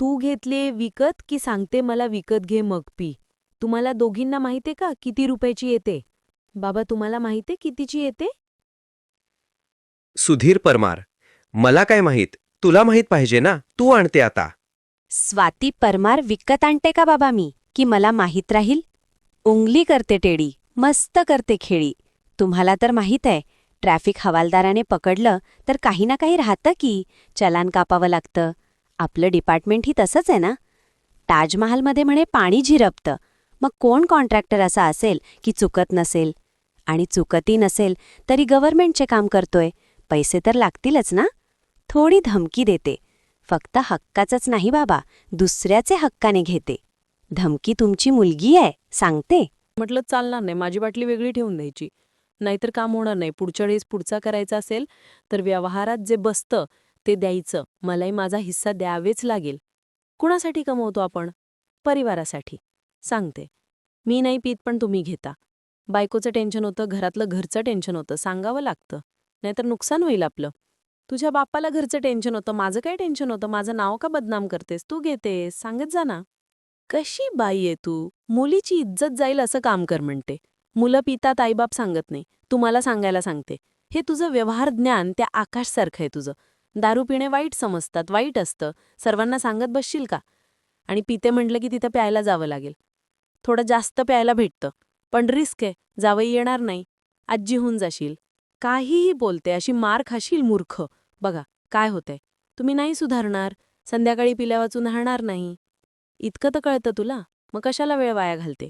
तू घेतले विकत की सांगते मला विकत घे मग पी. तुम्हाला दोघींना माहितीये का किती रुपयाची येते? बाबा तुम्हाला माहितीये कितीची येते? सुधीर परमार मला काय माहीत? तुला माहीत पाहिजे ना? तू आणते आता. स्वाती परमार विकत आणते का बाबा मी? की मला माहीत राहील? उंगली करते टेडी मस्त करते खेळी. तुम्हाला तर माहीत आहे ट्रॅफिक हवालदाराने पकडलं तर काही ना काही राहतं की चलान कापावं लागतं. आपलं डिपार्टमेंटही तसंच आहे ना? ताजमहालमध्ये म्हणे पाणी झिरपतं. मग कोण कॉन्ट्रॅक्टर असा असेल की चुकत नसेल? आणि चुकतही नसेल तरी गव्हर्नमेंटचे काम करतोय. पैसे तर लागतीलच ना? थोडी धमकी देते. फक्त हक्काचंच नाही बाबा दुसऱ्याचे हक्काने घेते. धमकी तुमची मुलगी आहे सांगते. म्हटलं चालणार नाही माझी बाटली वेगळी ठेवून द्यायची. नाहीतर काम होणार नाही. पुढच्या वेळेस पुढचा करायचा असेल तर व्यवहारात जे बसतं ते द्यायचं. मलाही माझा हिस्सा द्यावेच लागेल. कुणासाठी कमवतो आपण? परिवारासाठी. सांगते. मी नाही पीत पण तुम्ही घेता. बायकोचं टेन्शन होतं घरातलं घरचं टेन्शन होतं. सांगावं लागतं. नाहीतर नुकसान होईल आपलं. तुझ्या बापाला घरचं टेन्शन होतं माझं काय टेन्शन होतं? माझं नाव का बदनाम करतेस? तू घेतेस. सांगत जा ना. कशी बाई आहे तू? मुलीची इज्जत जाईल असं काम कर म्हणते. मुलं पितात आईबाप सांगत नाही. तुम्हाला सांगायला सांगते. हे तुझं व्यवहार ज्ञान त्या आकाशसारखं आहे तुझं. दारू पिणे वाईट समजतात वाईट असतं. सर्वांना सांगत बसशील का? आणि पिते म्हटलं की तिथं प्यायला जावं लागेल. थोडं जास्त प्यायला भेटतं. पण रिस्क आहे जावई येणार नाही. आजी होऊन जाशील. काहीही बोलते अशी मार खाशील मूर्ख. बघा काय होतंय. तुम्ही नाही सुधारणार संध्याकाळी पिल्या वाचून राहणार नाही. इतकं तर कळतं तुला. मग कशाला वेळ वाया घालते?